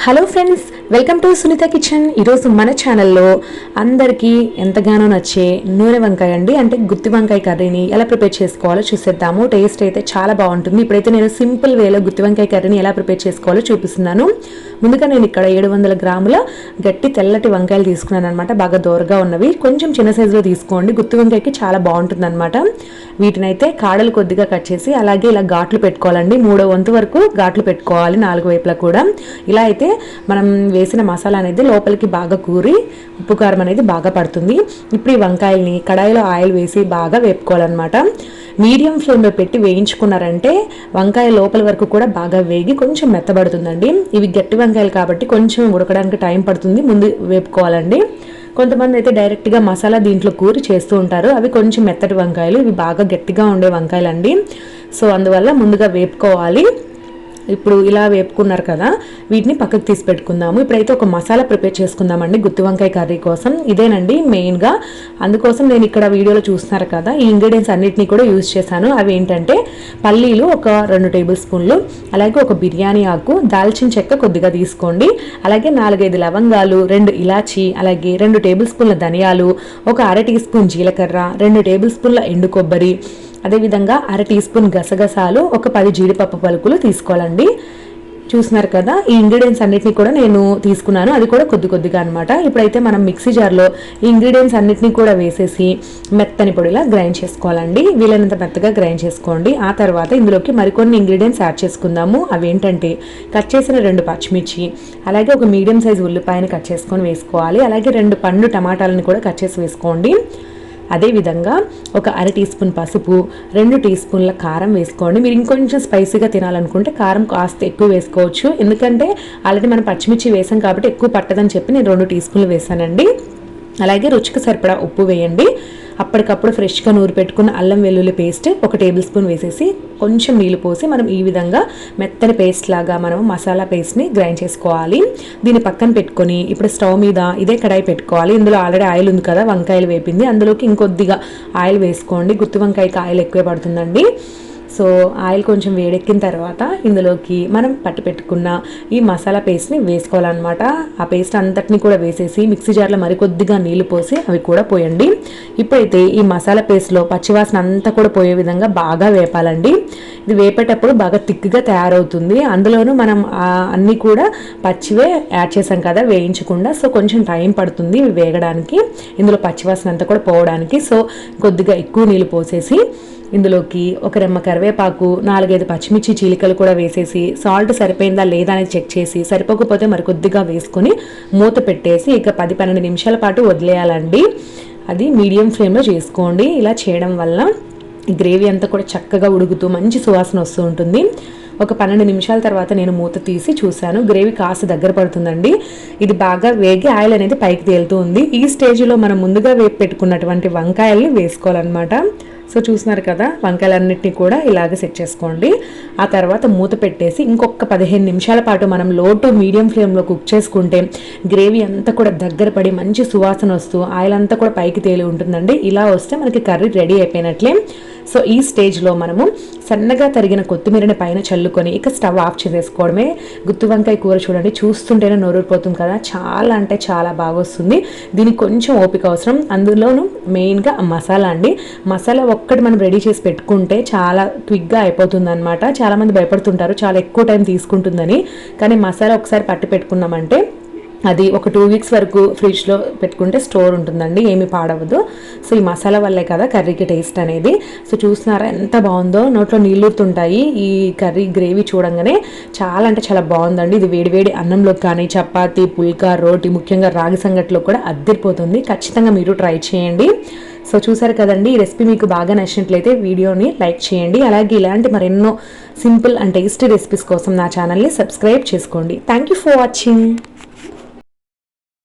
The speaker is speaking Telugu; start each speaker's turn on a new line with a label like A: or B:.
A: Hello friends welcome to Sunitha kitchen ఈరోజు మన ఛానల్లో అందరికీ ఎంతగానో నచ్చే నూనె వంకాయ అండి. అంటే గుత్తి వంకాయ కర్రీని ఎలా ప్రిపేర్ చేసుకోవాలో చూసేద్దాము. టేస్ట్ అయితే చాలా బాగుంటుంది. ఇప్పుడైతే నేను సింపుల్ వేలో గుత్తి వంకాయ కర్రీని ఎలా ప్రిపేర్ చేసుకోవాలో చూపిస్తున్నాను. ముందుగా నేను ఇక్కడ ఏడు వందల గ్రాముల గట్టి తెల్లటి వంకాయలు తీసుకున్నాను అనమాట బాగా దూరగా ఉన్నవి. కొంచెం చిన్న సైజులో తీసుకోండి. గుత్తి వంకాయకి చాలా బాగుంటుంది అనమాట వీటినైతే కాడలు కొద్దిగా కట్ చేసి అలాగే ఇలా ఘాట్లు పెట్టుకోవాలండి. మూడో వంతు వరకు ఘాట్లు పెట్టుకోవాలి నాలుగు వైపులా కూడా. ఇలా అయితే మనం వేసిన మసాలా అనేది లోపలికి బాగా కూరి ఉప్పు కారం అనేది బాగా పడుతుంది. ఇప్పుడు ఈ వంకాయల్ని కడాయిలో ఆయిల్ వేసి బాగా వేపుకోవాలన్నమాట. మీడియం ఫ్లేమ్లో పెట్టి వేయించుకున్నారంటే వంకాయ లోపల వరకు కూడా బాగా వేగి కొంచెం మెత్తబడుతుందండి. ఇవి గట్టి వంకాయలు కాబట్టి కొంచెం ఉడకడానికి టైం పడుతుంది. ముందు వేపుకోవాలండి. కొంతమంది అయితే డైరెక్ట్గా మసాలా దీంట్లో కూరి చేస్తూ ఉంటారు. అవి కొంచెం మెత్తటి వంకాయలు. ఇవి బాగా గట్టిగా ఉండే వంకాయలు అండి సో అందువల్ల ముందుగా వేపుకోవాలి. ఇప్పుడు ఇలా వేపుకున్నారు కదా వీటిని పక్కకు తీసి పెట్టుకుందాము. ఇప్పుడైతే ఒక మసాలా ప్రిపేర్ చేసుకుందామండి గుత్తి వంకాయ కర్రీ కోసం. ఇదేనండి మెయిన్గా. అందుకోసం నేను ఇక్కడ వీడియోలో చూస్తున్నారు కదా ఈ ఇంగ్రీడియంట్స్ అన్నింటినీ కూడా యూజ్ చేశాను. అవి ఏంటంటే పల్లీలు ఒక రెండు టేబుల్ స్పూన్లు అలాగే ఒక బిర్యానీ ఆకు దాల్చిన చెక్క కొద్దిగా తీసుకోండి. అలాగే నాలుగైదు లవంగాలు రెండు ఇలాచి అలాగే రెండు టేబుల్ స్పూన్ల ధనియాలు ఒక అర టీ స్పూన్ జీలకర్ర రెండు టేబుల్ స్పూన్ల ఎండు కొబ్బరి అదేవిధంగా అర టీ స్పూన్ గసగసాలు ఒక పది జీడిపప్పు పలుకులు తీసుకోవాలండి. చూస్తున్నారు కదా ఈ ఇంగ్రీడియంట్స్ అన్నిటిని కూడా నేను తీసుకున్నాను. అది కూడా కొద్ది కొద్దిగా అనమాట ఇప్పుడైతే మనం మిక్సీ జార్లో ఈ ఇంగ్రీడియంట్స్ అన్నిటిని కూడా వేసేసి మెత్తని పొడిలా గ్రైండ్ చేసుకోవాలండి. వీలైనంత మెత్తగా గ్రైండ్ చేసుకోండి. ఆ తర్వాత ఇందులోకి మరికొన్ని ఇంగ్రీడియంట్స్ యాడ్ చేసుకుందాము. అవి ఏంటంటే కట్ చేసిన రెండు పచ్చిమిర్చి అలాగే ఒక మీడియం సైజ్ ఉల్లిపాయని కట్ చేసుకొని వేసుకోవాలి. అలాగే రెండు పండు టమాటాలను కూడా కట్ చేసి వేసుకోండి. అదేవిధంగా ఒక అర టీ స్పూన్ పసుపు రెండు టీ స్పూన్ల కారం వేసుకోండి. మీరు ఇంకొంచెం స్పైసీగా తినాలనుకుంటే కారం కాస్త ఎక్కువ వేసుకోవచ్చు. ఎందుకంటే ఆల్రెడీ మనం పచ్చిమిర్చి వేసాం కాబట్టి ఎక్కువ పట్టదని చెప్పి నేను రెండు టీ స్పూన్లు వేసానండి. అలాగే రుచికి సరిపడా ఉప్పు వేయండి. అప్పటికప్పుడు ఫ్రెష్గా నూరు పెట్టుకున్న అల్లం వెల్లుల్లి పేస్ట్ ఒక టేబుల్ స్పూన్ వేసేసి కొంచెం నీళ్ళు పోసి మనం ఈ విధంగా మెత్తని పేస్ట్ లాగా మనం మసాలా పేస్ట్ని గ్రైండ్ చేసుకోవాలి. దీన్ని పక్కన పెట్టుకొని ఇప్పుడు స్టవ్ మీద ఇదే కడాయి పెట్టుకోవాలి. ఇందులో ఆల్రెడీ ఆయిల్ ఉంది కదా వంకాయలు వేపింది. అందులోకి ఇంకొద్దిగా ఆయిల్ వేసుకోండి. గుత్తి వంకాయకి ఆయిల్ ఎక్కువే పడుతుందండి. సో ఆయిల్ కొంచెం వేడెక్కిన తర్వాత ఇందులోకి మనం పట్టి పెట్టుకున్న ఈ మసాలా పేస్ట్ని వేసుకోవాలన్నమాట. ఆ పేస్ట్ అంతటిని కూడా వేసేసి మిక్సీ జార్లో మరికొద్దిగా నీళ్ళు పోసి అవి కూడా పోయండి. ఇప్పుడైతే ఈ మసాలా పేస్ట్లో పచ్చివాసన అంతా కూడా పోయే విధంగా బాగా వేపాలండి. ఇది వేపేటప్పుడు బాగా థిక్గా తయారవుతుంది. అందులోనూ మనం అన్నీ కూడా పచ్చివే యాడ్ చేసాం కదా వేయించకుండా. సో కొంచెం టైం పడుతుంది వేగడానికి. ఇందులో పచ్చివాసన అంతా కూడా పోవడానికి. సో కొద్దిగా ఎక్కువ నీళ్ళు పోసేసి ఇందులోకి ఒక రెమ్మ కరివేపాకు నాలుగైదు పచ్చిమిర్చి చీలికలు కూడా వేసేసి సాల్ట్ సరిపోయిందా లేదా అని చెక్ చేసి సరిపోకపోతే మరి కొద్దిగా వేసుకొని మూత పెట్టేసి ఇక పది పన్నెండు నిమిషాల పాటు వదిలేయాలండి. అది మీడియం ఫ్లేమ్లో చేసుకోండి. ఇలా చేయడం వల్ల గ్రేవీ అంతా కూడా చక్కగా ఉడుకుతూ మంచి సువాసన వస్తూ ఉంటుంది. ఒక పన్నెండు నిమిషాల తర్వాత నేను మూత తీసి చూశాను. గ్రేవీ కాస్త దగ్గర పడుతుందండి. ఇది బాగా వేగి ఆయిల్ అనేది పైకి తేలుతూ ఉంది. ఈ స్టేజ్లో మనం ముందుగా వేపు పెట్టుకున్నటువంటి వంకాయల్ని వేసుకోవాలన్నమాట. సో చూస్తున్నారు కదా వంకాయలన్నింటినీ కూడా ఇలాగ సెట్ చేసుకోండి. ఆ తర్వాత మూత పెట్టేసి ఇంకొక పదిహేను నిమిషాల పాటు మనం లో టు మీడియం ఫ్లేమ్లో కుక్ చేసుకుంటే గ్రేవీ అంతా కూడా దగ్గర పడి మంచి సువాసన వస్తూ ఆయిల్ అంతా కూడా పైకి తేలి ఉంటుందండి. ఇలా వస్తే మనకి కర్రీ రెడీ అయిపోయినట్లే. సో ఈ స్టేజ్లో మనము సన్నగా తరిగిన కొత్తిమీరని పైన చల్లుకొని ఇక స్టవ్ ఆఫ్ చేసేసుకోవడమే. గుత్తి వంకాయ కూర చూడండి చూస్తుంటేనే నోరూరిపోతుంది కదా. చాలా అంటే చాలా బాగా వస్తుంది. దీనికి కొంచెం ఓపిక అవసరం. అందులోనూ మెయిన్గా మసాలా అండి. మసాలా ఒక్కటి మనం రెడీ చేసి పెట్టుకుంటే చాలా క్విక్గా అయిపోతుంది అనమాట చాలామంది భయపడుతుంటారు చాలా ఎక్కువ టైం తీసుకుంటుందని. కానీ మసాలా ఒకసారి పట్టి పెట్టుకున్నామంటే అది ఒక టూ వీక్స్ వరకు ఫ్రిడ్జ్లో పెట్టుకుంటే స్టోర్ ఉంటుందండి ఏమి పాడవదు సో ఈ మసాలా వల్లే కదా కర్రీకి టేస్ట్ అనేది. సో చూస్తున్నారా ఎంత బాగుందో. నోట్లో నీళ్ళుతుంటాయి ఈ కర్రీ గ్రేవీ చూడంగానే చాలా అంటే చాలా బాగుందండి. ఇది వేడివేడి అన్నంలో కానీ చపాతీ పుల్కా రోటి ముఖ్యంగా రాగి సంగట్లో కూడా అద్దరిపోతుంది. ఖచ్చితంగా మీరు ట్రై చేయండి. సో చూసారు కదండి ఈ రెసిపీ మీకు బాగా నచ్చినట్లయితే వీడియోని లైక్ చేయండి. అలాగే ఇలాంటి మరెన్నో సింపుల్ అండ్ టేస్టీ రెసిపీస్ కోసం నా ఛానల్ని సబ్స్క్రైబ్ చేసుకోండి. Thank you for watching